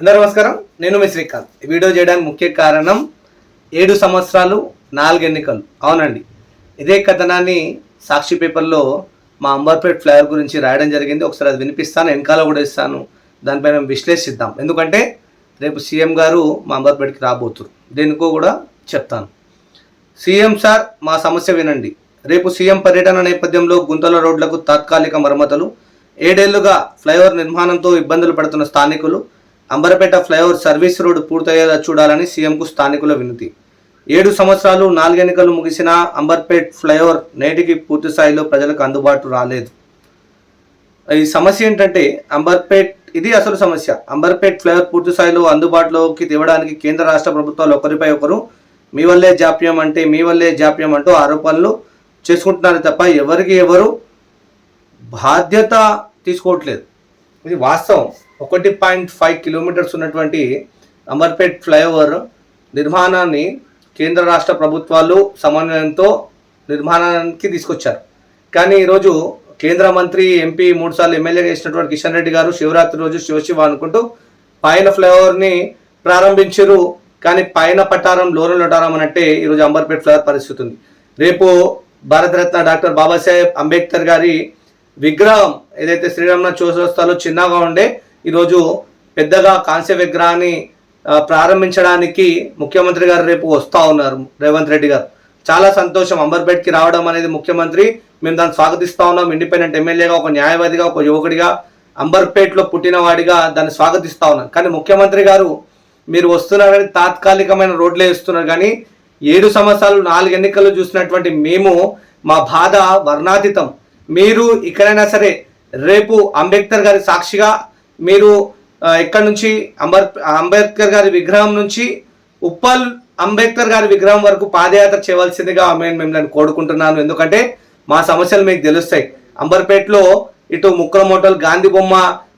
అందరూ నమస్కారం. నేను మీ శ్రీకాంత్. ఈ వీడియో చేయడానికి ముఖ్య కారణం ఏడు సంవత్సరాలు నాలుగు ఎన్నికలు. అవునండి. ఇదే కథనాన్ని సాక్షి పేపర్లో మా అంబర్పేట్ ఫ్లైఓవర్ గురించి రాయడం జరిగింది. ఒకసారి అది వినిపిస్తాను వెనకాల కూడా ఇస్తాను. దానిపైన విశ్లేషిద్దాం. ఎందుకంటే రేపు సీఎం గారు మా అంబర్పేట్కి రాబోతురు. దేనికో కూడా చెప్తాను. సీఎం సార్ మా సమస్య వినండి. రేపు సీఎం పర్యటన నేపథ్యంలో గుంతల రోడ్లకు తాత్కాలిక మరమ్మతులు. ఏడేళ్ళుగా ఫ్లైఓవర్ నిర్మాణంతో ఇబ్బందులు పడుతున్న స్థానికులు అంబరపేట ఫ్లైఓవర్ సర్వీస్ రోడ్డు పూర్తయ్యేలా చూడాలని సీఎంకు స్థానికుల వినతి. ఏడు సంవత్సరాలు నాలుగెన్నికలు ముగిసిన అంబర్పేట్ ఫ్లైఓవర్ నేటికి పూర్తి స్థాయిలో ప్రజలకు అందుబాటు రాలేదు. ఈ సమస్య ఏంటంటే అంబర్పేట్ ఇది అసలు సమస్య. అంబర్పేట్ ఫ్లైఓవర్ పూర్తి స్థాయిలో అందుబాటులోకి తేవడానికి కేంద్ర రాష్ట్ర ప్రభుత్వాలు ఒకరిపై ఒకరు మీ వల్లే జాప్యం అంటే మీ వల్లే జాప్యం అంటూ ఆరోపణలు చేసుకుంటున్నారు తప్ప ఎవరికి ఎవరు బాధ్యత తీసుకోవట్లేదు. ఇది వాస్తవం. ఒకటి పాయింట్ ఫైవ్ కిలోమీటర్స్ ఉన్నటువంటి అమర్పేట్ ఫ్లైఓవర్ నిర్మాణాన్ని కేంద్ర రాష్ట్ర ప్రభుత్వాలు సమన్వయంతో నిర్మాణానికి తీసుకొచ్చారు. కానీ ఈరోజు కేంద్ర మంత్రి ఎంపీ మూడుసార్లు ఎమ్మెల్యే చేసినటువంటి కిషన్ రెడ్డి గారు శివరాత్రి రోజు శివశివ అనుకుంటూ పైన ఫ్లైఓవర్ని ప్రారంభించారు. కానీ పైన పట్టారం లోన లొటారం అనంటే ఈరోజు అంబర్పేట్ ఫ్లైఓవర్ పరిస్థితి ఉంది. రేపు భారతరత్న డాక్టర్ బాబాసాహెబ్ అంబేద్కర్ గారి విగ్రహం ఏదైతే శ్రీరామనాథ్ చౌరస్తాలో చిన్నగా ఉండే ఈరోజు పెద్దగా కాంస్య విగ్రహాన్ని ప్రారంభించడానికి ముఖ్యమంత్రి గారు రేపు వస్తూ ఉన్నారు రేవంత్ రెడ్డి గారు. చాలా సంతోషం. అంబర్పేట్కి రావడం అనేది ముఖ్యమంత్రి. మేము దాన్ని స్వాగతిస్తా ఉన్నాం. ఇండిపెండెంట్ ఎమ్మెల్యేగా ఒక న్యాయవాదిగా ఒక యువకుడిగా. అంబర్పేట్లో పుట్టినవాడిగా దాన్ని స్వాగతిస్తూ ఉన్నాం. కానీ ముఖ్యమంత్రి గారు మీరు వస్తున్నారని తాత్కాలికమైన రోడ్లే ఇస్తున్నారు కానీ ఏడు సంవత్సరాలు నాలుగు ఎన్నికలు చూసినటువంటి మేము మా బాధ వర్ణాతీతం. మీరు ఇక్కడైనా సరే రేపు అంబేద్కర్ గారి సాక్షిగా మీరు ఇక్కడ నుంచి అంబర్ అంబేద్కర్ గారి విగ్రహం నుంచి ఉప్పల్ అంబేద్కర్ గారి విగ్రహం వరకు పాదయాత్ర చేయవలసిందిగా మేము మిమ్మల్ని కోరుకుంటున్నాను. ఎందుకంటే మా సమస్యలు మీకు తెలుస్తాయి. అంబర్పేటలో ఇటు ముక్కల మోటల్ గాంధీ బొమ్మ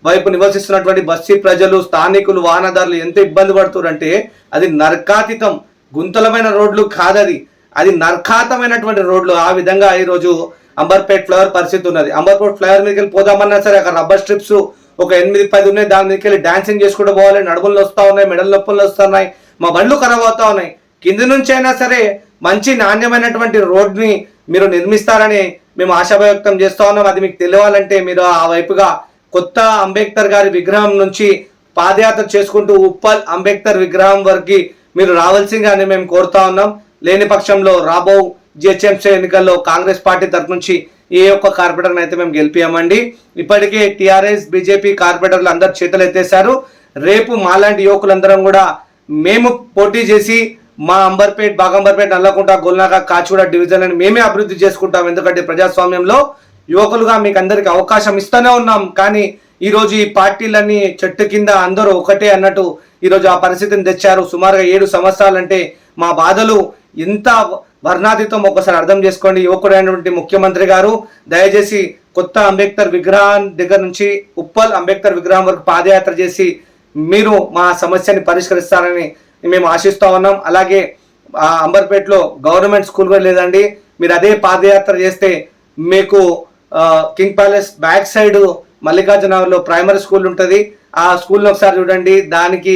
వైపు నివసిస్తున్నటువంటి బస్తీ ప్రజలు స్థానికులు వాహనదారులు ఎంత ఇబ్బంది పడుతున్నారంటే అది నర్కాతీతం గుంతలమైన రోడ్లు కాదది. అది నరకాతమైనటువంటి రోడ్లు. ఆ విధంగా ఈరోజు అంబర్పేట్ ఫ్లైఓవర్ పరిస్థితి ఉన్నది. అంబర్పేట్ ఫ్లైఓవర్ మీదకి వెళ్ళి పోదామన్నా సరే అక్కడ రబ్బర్ స్ట్రిప్స్ ఒక ఎనిమిది పది ఉన్నాయి. దాని మీదకి వెళ్ళి డాన్సింగ్ చేసుకుంటూ పోవాలి. నడుములు వస్తూ ఉన్నాయి మెడల నొప్పులు వస్తున్నాయి మా బండ్లు ఖరాబ్ అవుతా ఉన్నాయి. కింది నుంచి అయినా సరే మంచి నాణ్యమైనటువంటి రోడ్ని మీరు నిర్మిస్తారని మేము ఆశాభవ్యక్తం చేస్తూ ఉన్నాం. అది మీకు తెలియాలంటే మీరు ఆ వైపుగా కొత్త అంబేద్కర్ గారి విగ్రహం నుంచి పాదయాత్ర చేసుకుంటూ ఉప్పల్ అంబేద్కర్ విగ్రహం వరకు మీరు రావాల్సిందని మేము కోరుతా ఉన్నాం. లేని పక్షంలో రాబో జిహెచ్ఎంసీ ఎన్నికల్లో కాంగ్రెస్ పార్టీ తరఫు నుంచి ఏ ఒక్క కార్పొరేటర్ని అయితే మేము గెలిపామండి ఇప్పటికే టీఆర్ఎస్ బీజేపీ కార్పొరేటర్లు అందరు చేతులు ఎత్తేసారు రేపు మాలాంటి యువకులందరం కూడా మేము పోటీ చేసి మా అంబర్పేట్ బాగంబర్పేట నల్లకుంట గొల్నాక కాచిగూడ డివిజన్ అని మేమే అభివృద్ధి చేసుకుంటాం. ఎందుకంటే ప్రజాస్వామ్యంలో యువకులుగా మీకు అందరికి అవకాశం ఇస్తూనే ఉన్నాం. కానీ ఈరోజు ఈ పార్టీలన్నీ చెట్టు కింద అందరూ ఒకటే అన్నట్టు ఈరోజు ఆ పరిస్థితిని తెచ్చారు. సుమారుగా ఏడు సంవత్సరాలంటే మా బాధలు ఇంత వర్ణాతీతం ఒకసారి అర్థం చేసుకోండి. యువకుడైనటువంటి ముఖ్యమంత్రి గారు దయచేసి కొత్త అంబేద్కర్ విగ్రహం దగ్గర నుంచి ఉప్పల్ అంబేద్కర్ విగ్రహం వరకు పాదయాత్ర చేసి మీరు మా సమస్యని పరిష్కరిస్తారని మేము ఆశిస్తూ ఉన్నాం. అలాగే ఆ అంబర్పేటలో గవర్నమెంట్ స్కూల్ కూడా లేదండి. మీరు అదే పాదయాత్ర చేస్తే మీకు కింగ్ ప్యాలెస్ బ్యాక్ సైడ్ మల్లికార్జునగర్లో ప్రైమరీ స్కూల్ ఉంటుంది. ఆ స్కూల్ని ఒకసారి చూడండి. దానికి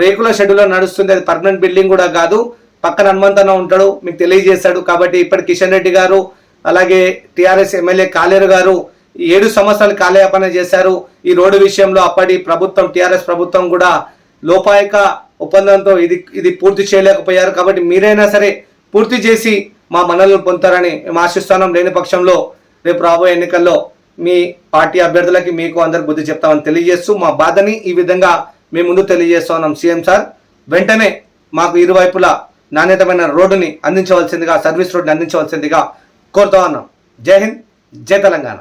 రేకుల షెడ్యూల్లో నడుస్తుంది. అది పర్మనెంట్ బిల్డింగ్ కూడా కాదు. పక్కన హనుమంతన్న ఉంటాడు మీకు తెలియజేశాడు కాబట్టి ఇప్పటి కిషన్ రెడ్డి గారు అలాగే టిఆర్ఎస్ ఎమ్మెల్యే కాలేరు గారు ఈ ఏడు సంవత్సరాలు కాలయాపన చేశారు. ఈ రోడ్డు విషయంలో అప్పటి ప్రభుత్వం టిఆర్ఎస్ ప్రభుత్వం కూడా లోపాయక ఒప్పందంతో ఇది ఇది పూర్తి చేయలేకపోయారు. కాబట్టి మీరైనా సరే పూర్తి చేసి మా మనల్ని పొందుతారని మేము ఆశిస్తున్నాం. లేని పక్షంలో రేపు రాబోయే ఎన్నికల్లో మీ పార్టీ అభ్యర్థులకి మీకు అందరికి బుద్ధి చెప్తామని తెలియజేస్తూ మా బాధని ఈ విధంగా మేము ముందు తెలియజేస్తున్నాం. సీఎం సార్ వెంటనే మాకు ఇరువైపులా నాణ్యతమైన రోడ్డుని అందించవలసిందిగా సర్వీస్ రోడ్ని అందించవలసిందిగా కోరుతా ఉన్నాం. జై హింద్ జై తెలంగాణ.